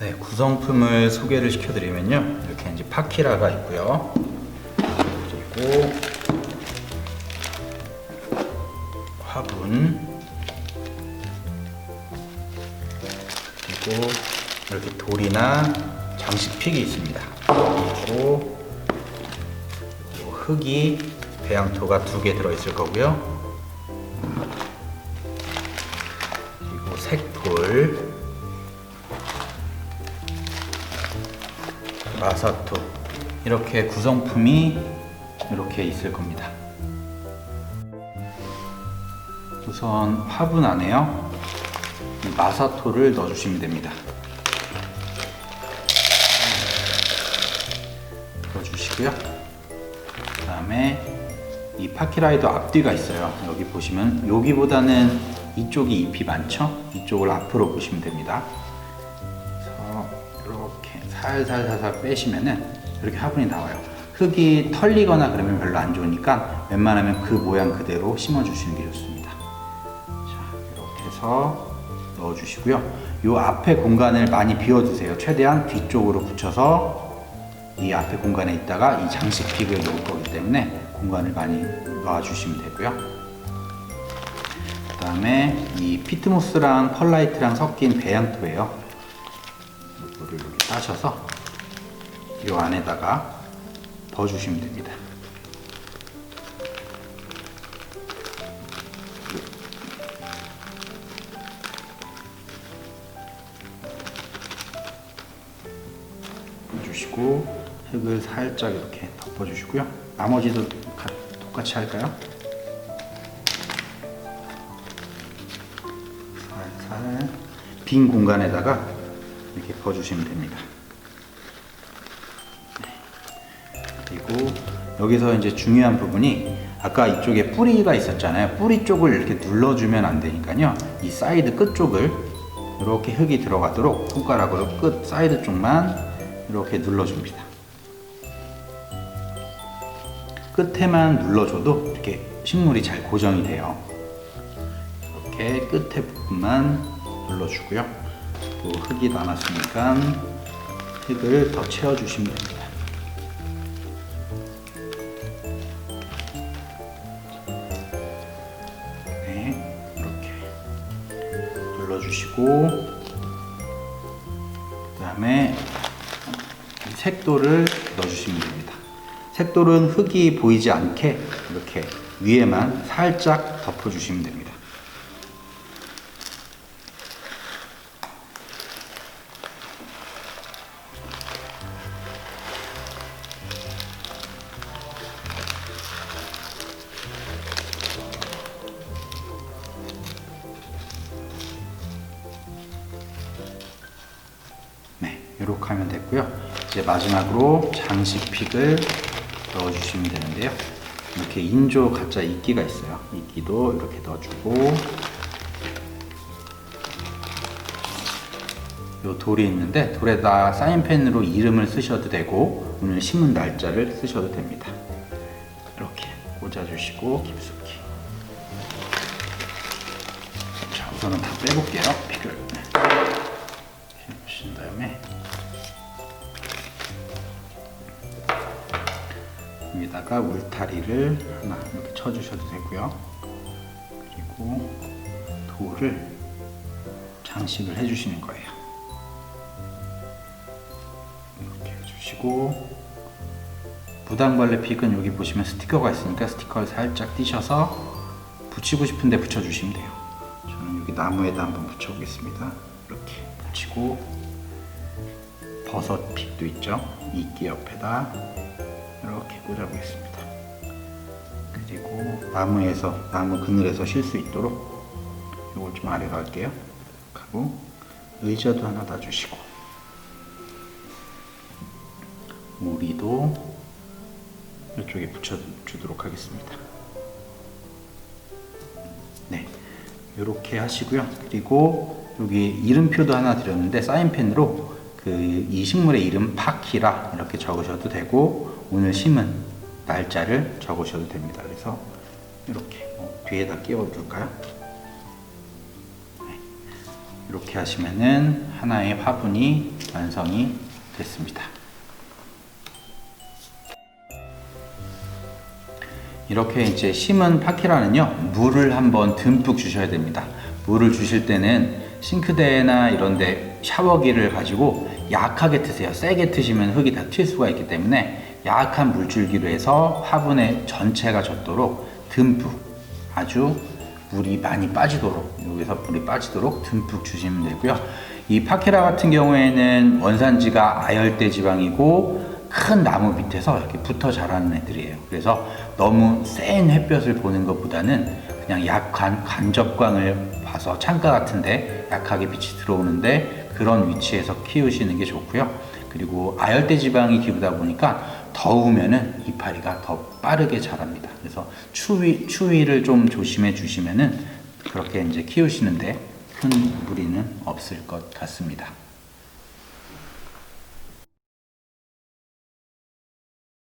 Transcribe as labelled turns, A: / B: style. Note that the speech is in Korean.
A: 네, 구성품을 소개를 시켜드리면요. 이렇게 이제 파키라가 있고요. 그리고 화분 그리고 이렇게 돌이나 장식픽이 있습니다. 그리고 흙이 배양토가 두 개 들어있을 거고요. 그리고 색돌, 마사토 이렇게 구성품이 이렇게 있을 겁니다. 우선 화분 안에요. 이 마사토를 넣어주시면 됩니다. 넣어주시고요. 그 다음에 이 파키라이더 앞뒤가 있어요. 여기 보시면 여기보다는 이쪽이 잎이 많죠? 이쪽을 앞으로 보시면 됩니다. 살살살살 빼시면은 이렇게 화분이 나와요. 흙이 털리거나 그러면 별로 안 좋으니까 웬만하면 그 모양 그대로 심어주시는 게 좋습니다. 자, 이렇게 해서 넣어주시고요. 이 앞에 공간을 많이 비워두세요. 최대한 뒤쪽으로 붙여서 이 앞에 공간에 있다가 이 장식 픽을 놓을 거기 때문에 공간을 많이 놔주시면 되고요. 그 다음에 이 피트모스랑 펄라이트랑 섞인 배양토예요. 이거를 이렇게 따셔서 이 안에다가 넣어주시면 됩니다. 주시고 흙을 살짝 이렇게 덮어주시고요. 나머지도 가- 똑같이 할까요? 살살 빈 공간에다가 이렇게 부어주시면 됩니다. 네. 그리고 여기서 이제 중요한 부분이 아까 이쪽에 뿌리가 있었잖아요. 뿌리 쪽을 이렇게 눌러주면 안 되니까요. 이 사이드 끝 쪽을 이렇게 흙이 들어가도록 손가락으로 끝 사이드 쪽만 이렇게 눌러줍니다. 끝에만 눌러줘도 이렇게 식물이 잘 고정이 돼요. 이렇게 끝에 부분만 눌러주고요. 또 흙이 남았으니까 흙을 더 채워주시면 됩니다. 네, 이렇게 눌러주시고 그 다음에 색도를 넣어주시면 됩니다. 색돌은 흙이 보이지 않게 이렇게 위에만 살짝 덮어주시면 됩니다. 이렇게 하면 됐고요. 이제 마지막으로 장식픽을 넣어주시면 되는데요. 이렇게 인조 가짜 이끼가 있어요. 이끼도 이렇게 넣어주고 요 돌이 있는데 돌에다 사인펜으로 이름을 쓰셔도 되고 오늘 심은 날짜를 쓰셔도 됩니다. 이렇게 꽂아주시고 깊숙이 자 우선은 다 빼볼게요. 픽을 이렇게 보신 다음에 여기다가 울타리를 하나 이렇게 쳐주셔도 되고요. 그리고 돌을 장식을 해주시는 거예요. 이렇게 해주시고 무당벌레 픽은 여기 보시면 스티커가 있으니까 스티커를 살짝 띄셔서 붙이고 싶은데 붙여주시면 돼요. 저는 여기 나무에다 한번 붙여보겠습니다. 이렇게 붙이고 버섯 픽도 있죠. 이끼 옆에다 이렇게 꽂아보겠습니다. 그리고 나무에서 나무 그늘에서 쉴 수 있도록 이걸 좀 아래로 할게요. 하고 의자도 하나 놔주시고 우리도 이쪽에 붙여주도록 하겠습니다. 네, 이렇게 하시고요. 그리고 여기 이름표도 하나 드렸는데 사인펜으로 그 이 식물의 이름 파키라 이렇게 적으셔도 되고 오늘 심은 날짜를 적으셔도 됩니다. 그래서 이렇게 뭐 뒤에다 끼워 둘까요? 네. 이렇게 하시면은 하나의 화분이 완성이 됐습니다. 이렇게 이제 심은 파키라는요 물을 한번 듬뿍 주셔야 됩니다. 물을 주실 때는 싱크대나 이런데 샤워기를 가지고 약하게 트세요. 세게 트시면 흙이 다 튈 수가 있기 때문에 약한 물줄기로 해서 화분에 전체가 젖도록 듬뿍 아주 물이 많이 빠지도록 여기서 물이 빠지도록 듬뿍 주시면 되고요. 이 파키라 같은 경우에는 원산지가 아열대 지방이고 큰 나무 밑에서 이렇게 붙어 자라는 애들이에요. 그래서 너무 센 햇볕을 보는 것보다는 그냥 약한 간접광을 봐서 창가 같은데 약하게 빛이 들어오는데 그런 위치에서 키우시는 게 좋고요. 그리고 아열대 지방이 기우다 보니까 더우면은 이파리가 더 빠르게 자랍니다. 그래서 추위 추위를 좀 조심해 주시면은 그렇게 이제 키우시는데 큰 무리는 없을 것 같습니다.